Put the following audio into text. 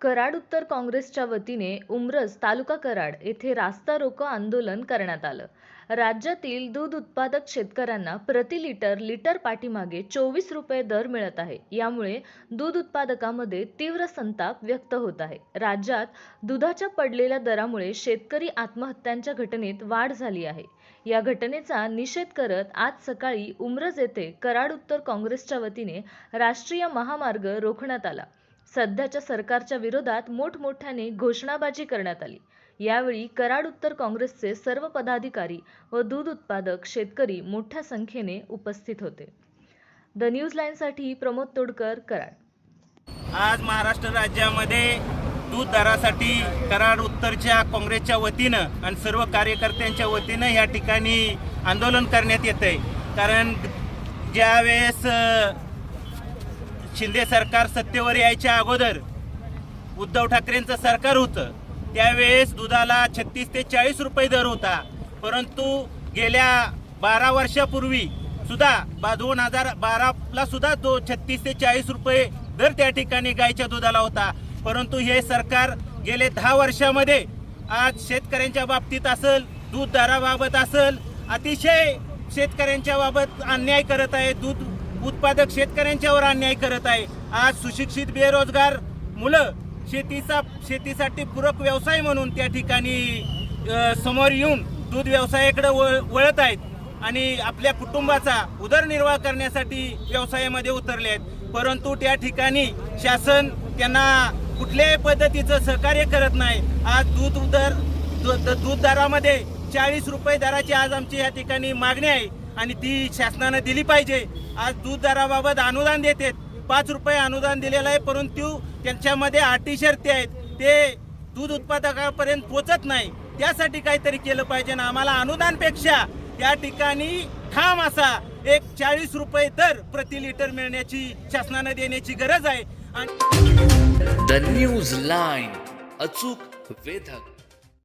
कराड उत्तर काँग्रेसच्या वतीने उमरस तालुका कराड येथे रास्ता रोको आंदोलन करण्यात आलं. राज्यातील दूध उत्पादक शेतकऱ्यांना प्रति लिटर लिटर पाठीमागे चोवीस रुपये दर मिळत आहे. यामुळे दूध उत्पादकामध्ये तीव्र संताप व्यक्त होत आहे. राज्यात दुधाच्या पडलेल्या दरामुळे शेतकरी आत्महत्यांच्या घटनेत वाढ झाली आहे. या घटनेचा निषेध करत आज सकाळी उमरज येथे कराड उत्तर काँग्रेसच्या वतीने राष्ट्रीय महामार्ग रोखण्यात आला. सध्याच्या सरकारच्या विरोधात मोठमोठ्याने घोषणाबाजी करण्यात आली. यावेळी कराड उत्तर काँग्रेसचे सर्व पदाधिकारी व दूध उत्पादक शेतकरी मोठ्या संख्येने उपस्थित होते. द न्यूज लाईनसाठी प्रमोद तोडकर कराड. आज महाराष्ट्र राज्यामध्ये दूध दरासाठी कराड उत्तरच्या काँग्रेसच्या वतीनं आणि सर्व कार्यकर्त्यांच्या वतीनं या ठिकाणी आंदोलन करण्यात येत आहे कारण ज्यावेळेस शिंदे सरकार सत्तेवर यायच्या अगोदर उद्धव ठाकरेंचं सरकार होतं. त्यावेळेस दुधाला छत्तीस ते चाळीस रुपये दर होता. परंतु गेल्या बारा वर्षापूर्वी सुद्धा बा दोन हजार बाराला सुद्धा दो छत्तीस ते चाळीस रुपये दर त्या ठिकाणी गायच्या दुधाला होता. परंतु हे सरकार गेले दहा वर्षामध्ये आज शेतकऱ्यांच्या बाबतीत असेल दूध दराबाबत असेल अतिशय शेतकऱ्यांच्या बाबत अन्याय करत आहे. दूध उत्पादक शेतकऱ्यांच्यावर अन्याय करत आहे. आज सुशिक्षित बेरोजगार मुलं शेतीचा शेतीसाठी पूरक व्यवसाय म्हणून त्या ठिकाणी समोर येऊन दूध व्यवसायाकडे वळ वळत आहेत आणि आपल्या कुटुंबाचा उदरनिर्वाह करण्यासाठी व्यवसायामध्ये उतरले आहेत. परंतु त्या ठिकाणी शासन त्यांना कुठल्याही पद्धतीचं सहकार्य करत नाही. आज दूध उदर दूध दरामध्ये चाळीस रुपये दराची आज आमची या ठिकाणी मागणी आहे. आणि ती शासनानं दिली पाहिजे. आज दूध दराबाबत अनुदान आहेत पाच रुपये अनुदान दिलेलं आहे परंतु त्यांच्यामध्ये अटी शर्ती आहेत. ते दूध उत्पादकापर्यंत पोचत नाही. त्यासाठी काहीतरी केलं पाहिजे ना आम्हाला अनुदानपेक्षा त्या ठिकाणी ठाम असा एक चाळीस रुपये दर प्रति लिटर मिळण्याची शासनानं देण्याची गरज आहे. आणि द न्यूज लाईन अचूक वेधक.